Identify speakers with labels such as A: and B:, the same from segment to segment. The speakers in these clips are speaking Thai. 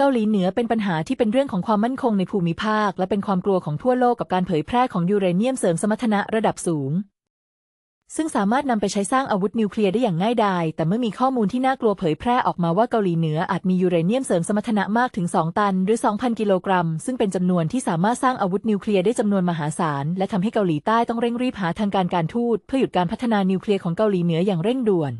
A: เกาหลีเหนือเป็นปัญหาที่เป็นเรื่องของความมั่นคงในภูมิภาค และเป็นความกลัวของทั่วโลกกับการเผยแพร่ของยูเรเนียมเสริมสมรรถนะระดับสูง ซึ่งสามารถนำไปใช้สร้างอาวุธนิวเคลียร์ได้อย่างง่ายดาย แต่เมื่อมีข้อมูลที่น่ากลัวเผยแพร่ออกมาว่าเกาหลีเหนืออาจมียูเรเนียมเสริมสมรรถนะมากถึง 2 ตัน หรือ 2,000 กิโลกรัม ซึ่งเป็นจำนวนที่สามารถสร้างอาวุธนิวเคลียร์ได้จำนวนมหาศาล และทำให้เกาหลีใต้ต้องเร่งรีบหาทางการการทูตเพื่อหยุดการพัฒนานิวเคลียร์ของเกาหลีเหนืออย่างเร่งด่วน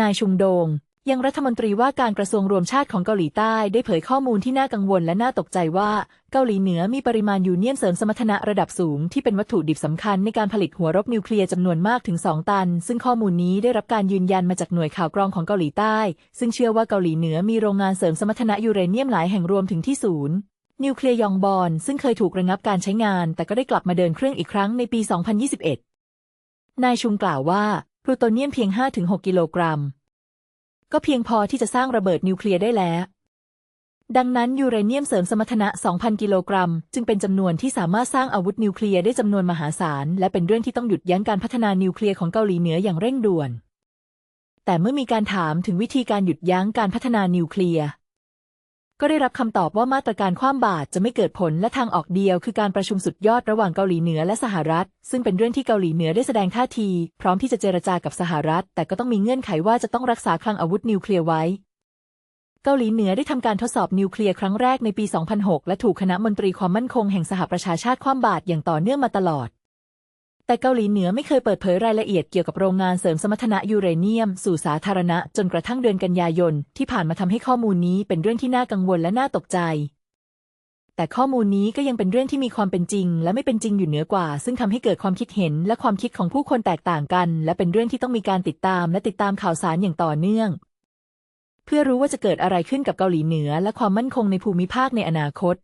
A: นายชุงโดง ยังรัฐมนตรีว่าการกระทรวงรวมชาติของเกาหลีใต้ได้เผยข้อมูลที่น่ากังวลและน่าตกใจว่าเกาหลีเหนือมีปริมาณยูเนียมเสริมสมรรถนะระดับสูงที่เป็นวัตถุดิบสำคัญในการผลิตหัวรบนิวเคลียร์จำนวนมากถึง 2 ตัน ซึ่งข้อมูลนี้ได้รับการยืนยันมาจากหน่วยข่าวกรองของเกาหลีใต้ ซึ่งเชื่อว่าเกาหลีเหนือมีโรงงานเสริมสมรรถนะยูเรเนียมหลายแห่งรวมถึงที่ศูนย์นิวเคลียร์ยองบอนซึ่งเคยถูกระงับการใช้งาน แต่ก็ได้กลับมาเดินเครื่องอีกครั้งในปี 2021 นายชุงกล่าวว่าพลูโตเนียมเพียง 5-6 กิโลกรัม ก็เพียงพอที่จะสร้างระเบิดนิวเคลียร์ได้แล้ว ดังนั้นยูเรเนียมเสริมสมรรถนะ 2,000 กิโลกรัม จึงเป็นจำนวนที่สามารถสร้างอาวุธนิวเคลียร์ได้จำนวนมหาศาล และเป็นเรื่องที่ต้องหยุดยั้งการพัฒนานิวเคลียร์ของเกาหลีเหนืออย่างเร่งด่วน แต่เมื่อมีการถามถึงวิธีการหยุดยั้งการพัฒนานิวเคลียร์ ก็ได้รับคำตอบว่ามาตรการคว่ำบาตรจะไม่เกิดผลและทางออกเดียวคือการประชุมสุดยอดระหว่างเกาหลีเหนือและสหรัฐ ซึ่งเป็นเรื่องที่เกาหลีเหนือได้แสดงท่าที พร้อมที่จะเจรจากับสหรัฐ แต่ก็ต้องมีเงื่อนไขว่าจะต้องรักษาคลังอาวุธนิวเคลียร์ไว้เกาหลีเหนือได้ทำการทดสอบนิวเคลียร์ครั้งแรกในปี 2006 และถูกคณะมนตรีความมั่นคงแห่งสหประชาชาติคว่ำบาตรอย่างต่อเนื่องมาตลอด แต่เกาหลีเหนือไม่เคยเปิดเผยรายละเอียดเกี่ยวกับโรงงานเสริมสมรรถนะยูเรเนียม สู่สาธารณะจนกระทั่งเดือนกันยายน ที่ผ่านมาทำให้ข้อมูลนี้เป็นเรื่องที่น่ากังวลและน่าตกใจ แต่ข้อมูลนี้ก็ยังเป็นเรื่องที่มีความเป็นจริง และไม่เป็นจริงอยู่เหนือกว่า ซึ่งทำให้เกิดความคิดเห็นและความคิดของผู้คนแตกต่างกัน และเป็นเรื่องที่ต้องมีการติดตามและติดตามข่าวสารอย่างต่อเนื่อง เพื่อรู้ว่าจะเกิดอะไรขึ้นกับเกาหลีเหนือ และความมั่นคงในภูมิภาคในอนาคต